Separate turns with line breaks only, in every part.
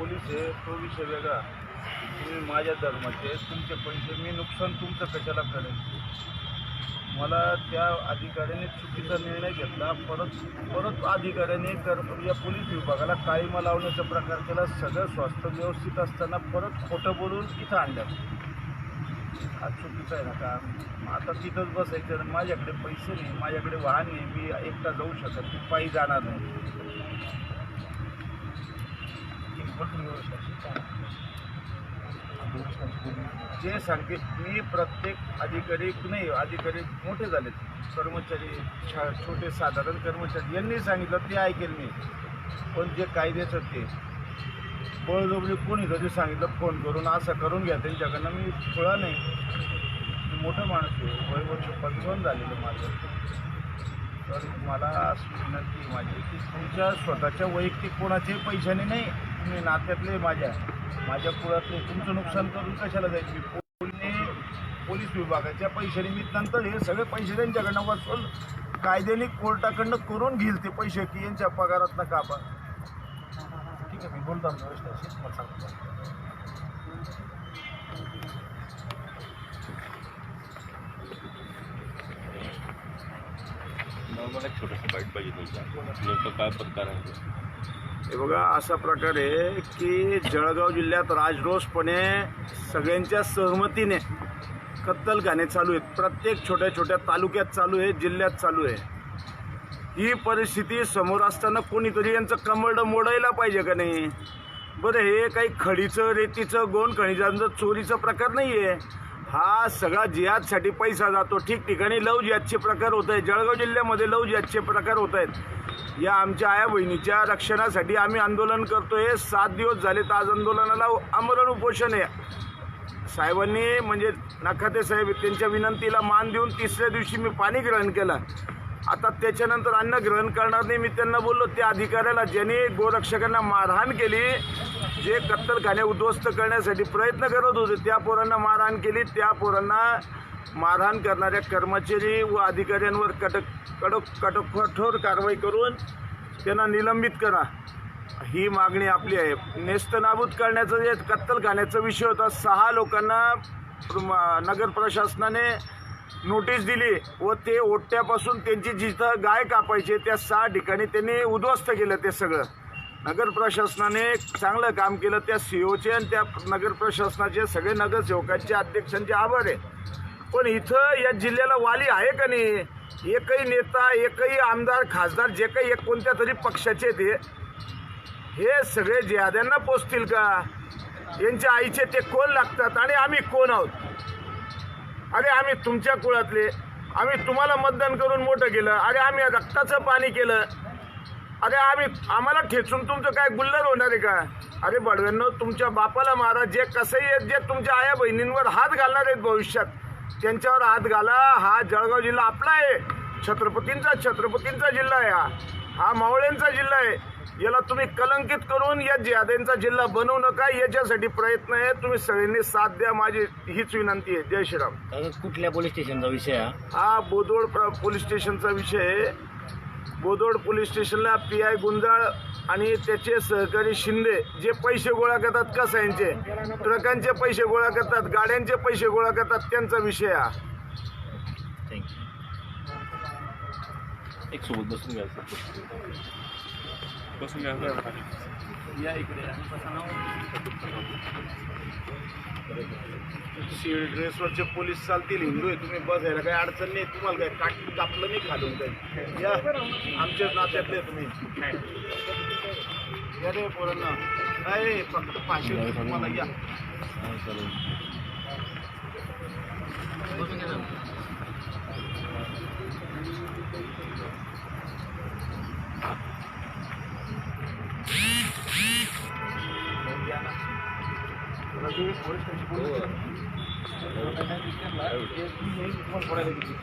Police आहे तो विषय वेगळा. तुम्ही माझ्या धर्माचे तुमचे पैसे मी नुकसान तुमचं कशाला करेन? मला त्या अधिकाऱ्याने चुकीचा निर्णय घेतला. परत परत अधिकाऱ्याने कर या पोलीस विभागाला काळीमा लावण्याचा प्रकार केला. सगळं स्वास्थ्य व्यवस्थित असताना परत खोटं बोलून इथं आणलं. हा चुकीचं आहे ना का? आता तिथंच बसायचं माझ्याकडे पैसे नाही माझ्याकडे वाहन नाही मी एकटा जाऊ शकत नाही पायी जाणार नाही. जे सांगते मी प्रत्येक अधिकारी नाही अधिकारी मोठे झालेत. कर्मचारी छोटे साधारण कर्मचारी. यांनी सांगितलं ते ऐकेल मी. पण जे कायद्याचं ते. बळजोबरी कोणी कधी सांगितलं फोन करून असं करून घ्या त्यांच्याकडनं मी खुळा नाही. मी मोठं माणूस आहे. वय वर्ष पंचावन्न झालेलं माझं. तर मला अशी विनंती माझी की तुमच्या स्वतःच्या वैयक्तिक कोणाचे पैशाने नाही तुम्ही नात्यातले माझ्या माझ्या कुळातले. तुमचं नुकसान करून कशाला जायचं? मी पोलीने पोलीस विभागाच्या पैशाने मी नंतर हे सगळे पैसे त्यांच्याकडनं वसूल कायद्याने कोर्टाकडनं करून घेईल ते पैसे की यांच्या पगारात का पण ठीक आहे मी बोलतो आमच्या मला सांगतो.
मला एक छोटंसं बाईट पाहिजे तुमचा नेमकं काय प्रकार आहे?
हे बघा असा प्रकार आहे की जळगाव जिल्ह्यात राजरोषपणे सगळ्यांच्या सहमतीने कत्तलखाने चालू आहेत. प्रत्येक छोट्या छोट्या तालुक्यात चालू आहे जिल्ह्यात चालू आहे. ही परिस्थिती समोर असताना कोणीतरी यांचं कमरडं मोडायला पाहिजे का नाही? बरं हे काही खडीचं रेतीचं गोण खनिजांचं चोरीचा प्रकार नाही आहे हा सगळा जिहादसाठी पैसा जातो. ठिकठिकाणी लव जिहादचे प्रकार होत आहेत. जळगाव जिल्ह्यामध्ये लव जिहादचे प्रकार होत आहेत. या आमच्या आया बहिणीच्या रक्षणासाठी आम्ही आंदोलन करतोय. सात दिवस झाले तर आज आंदोलनाला. आमरण उपोषण आहे. साहेबांनी म्हणजे नखाते साहेब त्यांच्या विनंतीला मान देऊन तिसऱ्या दिवशी मी पाणी ग्रहण केलं. आता त्याच्यानंतर अन्न ग्रहण करणार नाही. मी त्यांना बोललो त्या अधिकाऱ्याला ज्याने गोरक्षकांना मारहाण केली जे कत्तलखाने उद्ध्वस्त करण्यासाठी प्रयत्न करत होते त्या पोरांना मारहाण केली. त्या पोरांना मारहाण करणाऱ्या कर्मचारी व अधिकाऱ्यांवर कटक कडक कटक कठोर कारवाई करून त्यांना निलंबित करा. ही मागणी आपली आहे. नेस्तनाबूत करण्याचं जे कत्तलखान्याचा विषय होता सहा लोकांना नगर प्रशासनाने नोटीस दिली व ते ओट्यापासून त्यांची जिथं गाय कापायचे त्या सहा ठिकाणी त्यांनी उद्ध्वस्त केलं ते सगळं. नगर प्रशासनाने चांगलं काम केलं त्या सी ओचे आणि त्या नगर प्रशासनाचे सगळे नगरसेवकांचे अध्यक्षांचे आभार आहे पण इथं या जिल्ह्याला वाली आहे का नाही? एकही नेता एकही आमदार खासदार जे काही एक कोणत्या तरी पक्षाचे ते हे सगळे ज्याद्यांना पोचतील का? यांच्या आईचे ते कोण लागतात आणि आम्ही कोण आहोत? अरे आम्ही तुमच्या कुळातले. आम्ही तुम्हाला मतदान करून मोठं केलं. अरे आम्ही रक्ताचं पाणी केलं. अरे आम्ही आम्हाला ठेचून तुमचं काय गुल्लर होणार आहे का? अरे बडव्यांनो तुमच्या बापाला मारा जे कसंही आहेत जे तुमच्या आया बहिणींवर हात घालणार आहेत भविष्यात. त्यांच्यावर हात घाला हा जळगाव जिल्हा आपला आहे. छत्रपतींचा छत्रपतींचा जिल्हा आहे हा. हा मावळ्यांचा जिल्हा आहे. याला तुम्ही कलंकित करून या जिहाद्यांचा जिल्हा बनवू नका याच्यासाठी प्रयत्न आहे. तुम्ही सगळ्यांनी साथ द्या माझी हीच विनंती आहे. जय श्रीराम.
कुठल्या पोलीस स्टेशनचा विषय हा?
बोदोड प्र- पोलीस स्टेशनचा विषय आहे. बोदोड पोलीस स्टेशनला पी आय गुंजाळ आणि त्याचे सहकारी शिंदे जे पैसे गोळा करतात कसायांचे ट्रकांचे पैसे गोळा करतात गाड्यांचे पैसे गोळा करतात त्यांचा विषय हा.
थँक्यू
एक सोबत बसून घ्यायचं. बसून घ्यायचं.
या इकडे. ड्रेसवरचे पोलीस चालतील हिंदू आहे तुम्ही बसायला काही अडचण नाही तुम्हाला काय काट कापलं नाही खालून काही? या आमच्या नात्यातले तुम्ही. या रे पोरांना. काय फक्त पाचशे तुम्हाला या.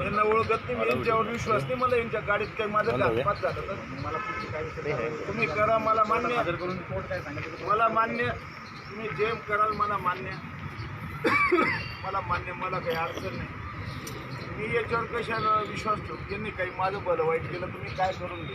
यांना ओळखत नाही मी यांच्यावर विश्वास नाही मला यांच्या गाडीत काही माझं घातपात झालं तर. मला पुढची काय. तुम्ही करा मला मान्य मला मान्य तुम्ही जे कराल मला मान्य मला मान्य मला काही अडचण नाही. मी याच्यावर कशाला विश्वास ठेवू? त्यांनी काही माझं बरं वाईट केलं तुम्ही काय करून घे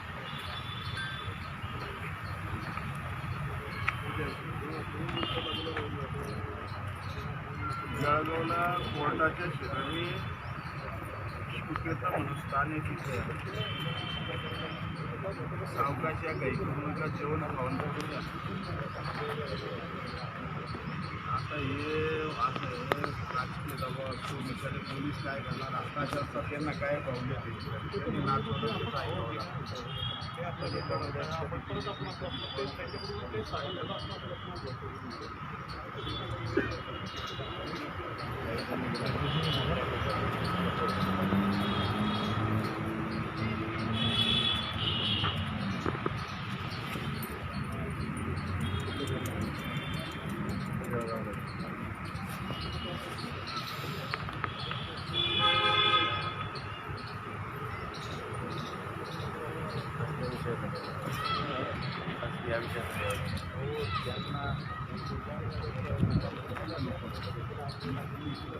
जळगावला कोर्टाच्या शेजारी शुकेता म्हणून स्थान स्थानिक इथे सावकाच्या काही जेवण खाऊन आता हे असं आहे, त्याच्याकडे पोलीस काय करणार? आकाश असतात त्यांना काय पाहून ते त्यांनी नाचवलं तर काय करावं लागतं.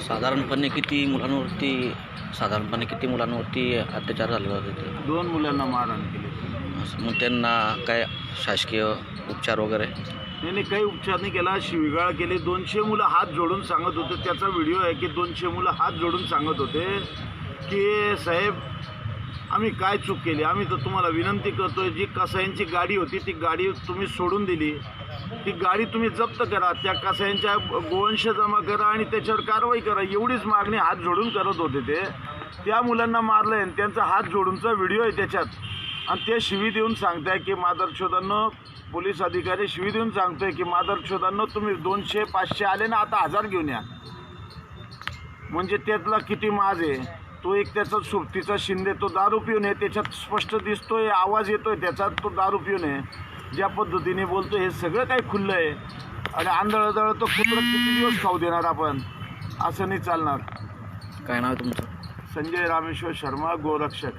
साधारणपणे किती मुलांवरती साधारणपणे किती मुलांवरती अत्याचार झाले होते
दोन मुलांना मारहाण केली.
असं मग त्यांना काय शासकीय उपचार वगैरे?
त्यांनी काही उपचार नाही केला. शिवीगाळ केली. दोनशे मुलं हात जोडून सांगत होते. त्याचा व्हिडिओ आहे की दोनशे मुलं हात जोडून सांगत होते की साहेब आम्ही काय चूक केली? आम्ही तर तुम्हाला विनंती करतोय. जी कसायांची गाडी होती ती गाडी तुम्ही सोडून दिली. ती गाडी तुम्ही जप्त करा त्या कसायांच्या गोवंश जमा करा आणि त्याच्यावर कारवाई करा. एवढीच मागणी हात जोडून करत होते ते. त्या मुलांना मारलं आहे त्यांचा हात जोडूनचा व्हिडिओ आहे त्याच्यात. आणि ते शिवी देऊन सांगताय की मादरशोधांनो पोलीस अधिकारी शिवी देऊन सांगतोय की मादरशोधांनो तुम्ही दोनशे पाचशे आले ना आता हजार घेऊन या. म्हणजे त्यातला किती माज आहे? तो एक त्याचा सुरतीचा शिंदे तो दारू पिऊन आहे त्याच्यात स्पष्ट दिसतोय आवाज येतोय त्याचा तो दारू पिऊन आहे. ज्या पद्धतीने बोलतो हे सगळं काही खुल्लं आहे. आणि आंधळदळ तो कुत्र किती दिवस खाऊ देणार आपण? असं नाही चालणार.
काय नाव तुमचं?
संजय रामेश्वर शर्मा गोरक्षक.